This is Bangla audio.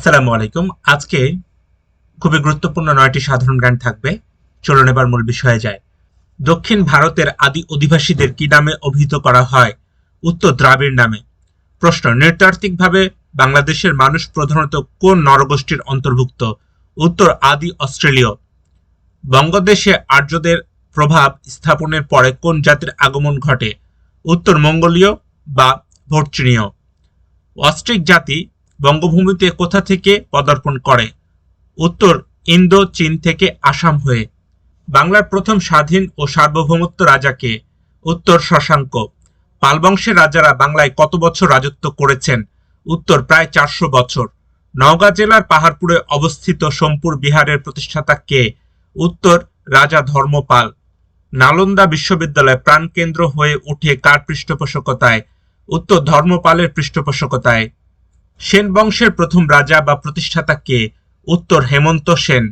আসসালামু আলাইকুম। আজকে খুবই গুরুত্বপূর্ণ নয়টি সাধারণ জ্ঞান থাকবে। চলুন এবার মূল বিষয়ে যায় দক্ষিণ ভারতের আদি অধিবাসীদের কি নামে অভিহিত করা হয়? উত্তর দ্রাবিড় নামে। প্রশ্ন, নৃতাত্ত্বিকভাবে বাংলাদেশের মানুষ প্রধানত কোন নরগোষ্ঠীর অন্তর্ভুক্ত? উত্তর, আদি অস্ট্রেলীয়। বঙ্গদেশে আর্যদের প্রভাব স্থাপনের পরে কোন জাতির আগমন ঘটে? উত্তর মঙ্গোলীয় বা ভর্চনীয় অস্ট্রিক জাতি বঙ্গভূমিতে কোথা থেকে পদার্পণ করে? উত্তর, ইন্দো, চীন থেকে আসাম হয়ে। বাংলার প্রথম স্বাধীন ও সার্বভৌমত্ব রাজাকে উত্তর, শশাঙ্ক। পাল বংশের রাজারা বাংলায় কত বছর রাজত্ব করেছেন? উত্তর, প্রায় চারশো বছর। নওগাঁ জেলার পাহাড়পুরে অবস্থিত সোমপুর বিহারের প্রতিষ্ঠাতা কে? উত্তর, রাজা ধর্মপাল। নালন্দা বিশ্ববিদ্যালয় প্রাণকেন্দ্র হয়ে ওঠে কার পৃষ্ঠপোষকতায়? উত্তর, ধর্মপালের পৃষ্ঠপোষকতায়। সেন বংশের প্রথম রাজা বা প্রতিষ্ঠাতা কে? উত্তর হেমন্ত সেন।